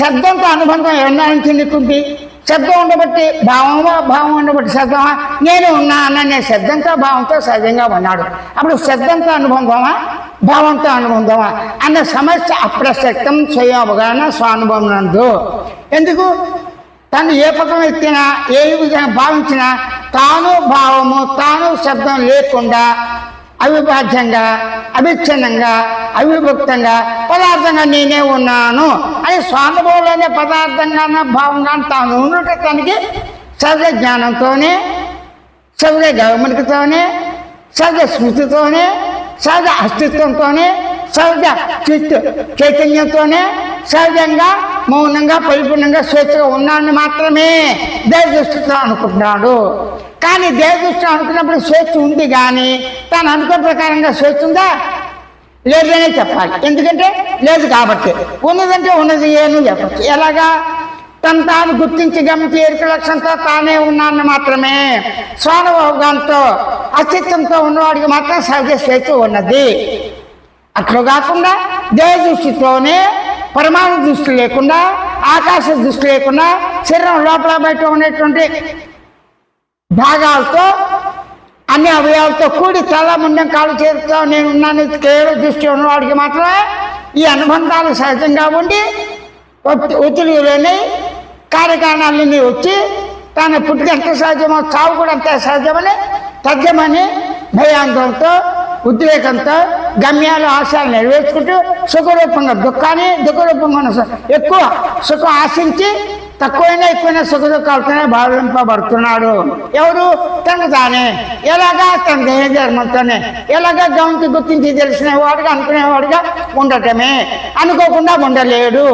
శబ్దంతో అనుబంధం ఏమన్నా నుంచి నీకుంది శబ్దం ఉండబట్టి భావమా భావం ఉండబట్టి శబ్దమా? నేను ఉన్నా అన్న శబ్దంతో భావంతో సహజంగా ఉన్నాడు. అప్పుడు శబ్దంతో అనుబంధమా భావంతో అనుబంధమా అన్న సమస్య అప్రసక్తం స్వయం అవగాహన స్వానుభవం నందు. ఎందుకు? తను ఏ పదం ఎత్తినా ఏ విధంగా భావించినా తాను భావము తాను శబ్దం లేకుండా అవిభాజ్యంగా అవిచ్ఛిన్నంగా అవిభక్తంగా పదార్థంగా నేనే ఉన్నాను అని స్వానుభవంలోనే పదార్థంగానే భావంగా తాను ఉన్నట్టు తనకి సహజ జ్ఞానంతోనే సహజ గవర్నమెంట్తోనే సహజ స్మృతితోనే సహజ అస్తిత్వంతోనే సహజ చిత్ చైతన్యంతోనే సహజంగా మౌనంగా పరిపూర్ణంగా స్వేచ్ఛగా ఉన్నాను మాత్రమే దేవదృష్టితో అనుకుంటున్నాడు. కానీ దేవదృష్టి అనుకున్నప్పుడు స్వేచ్ఛ ఉంది కానీ తను అనుకున్న ప్రకారంగా స్వేచ్ఛ ఉందా? లేదనే చెప్పాలి. ఎందుకంటే లేదు కాబట్టి. ఉన్నదంటే ఉన్నది ఏను చెప్పచ్చు. ఎలాగా? తను తాను గుర్తించి గమనించి ఎరుక లక్ష్యంతో తానే ఉన్నాను మాత్రమే స్వానుభవంతో అస్తిత్వంతో ఉన్నవాడికి మాత్రం సహజ స్వేచ్ఛ ఉన్నది. అట్లా కాకుండా దేవ దృష్టితోనే పరమాణు దృష్టి లేకుండా ఆకాశ దృష్టి లేకుండా శరీరం లోపల బయట ఉండేటువంటి భాగాలతో అన్ని అవయవాలతో కూడి తల ముండం కాలు చేరుతో నేను ఉన్నాను కేవలం దృష్టి ఉన్నవాడికి మాత్రమే ఈ అనుబంధాలు సహజంగా ఉండి ఒత్తి- ఒత్తిడిలోని కార్యకారణాలన్నీ వచ్చి తన పుట్టుక ఎంత సహజమో చావు కూడా అంత సహజమని తథ్యమని భయాందోళనతో ఉద్రేకంతో గమ్యాలు ఆశయాలు నెరవేర్చుకుంటూ సుఖరూపంగా దుఃఖాన్ని దుఃఖరూపంగా ఉన్న ఎక్కువ సుఖం ఆశించి తక్కువైనా ఎక్కువైనా సుఖ దుఃఖాలతోనే భావింపబడుతున్నాడు ఎవరు? తను తానే. ఎలాగా? తన దేహ ధర్మంతోనే ఎలాగా గమనించి గుర్తించి తెలిసిన వాడుగా అనుకునేవాడుగా ఉండటమే. అనుకోకుండా ఉండలేడు.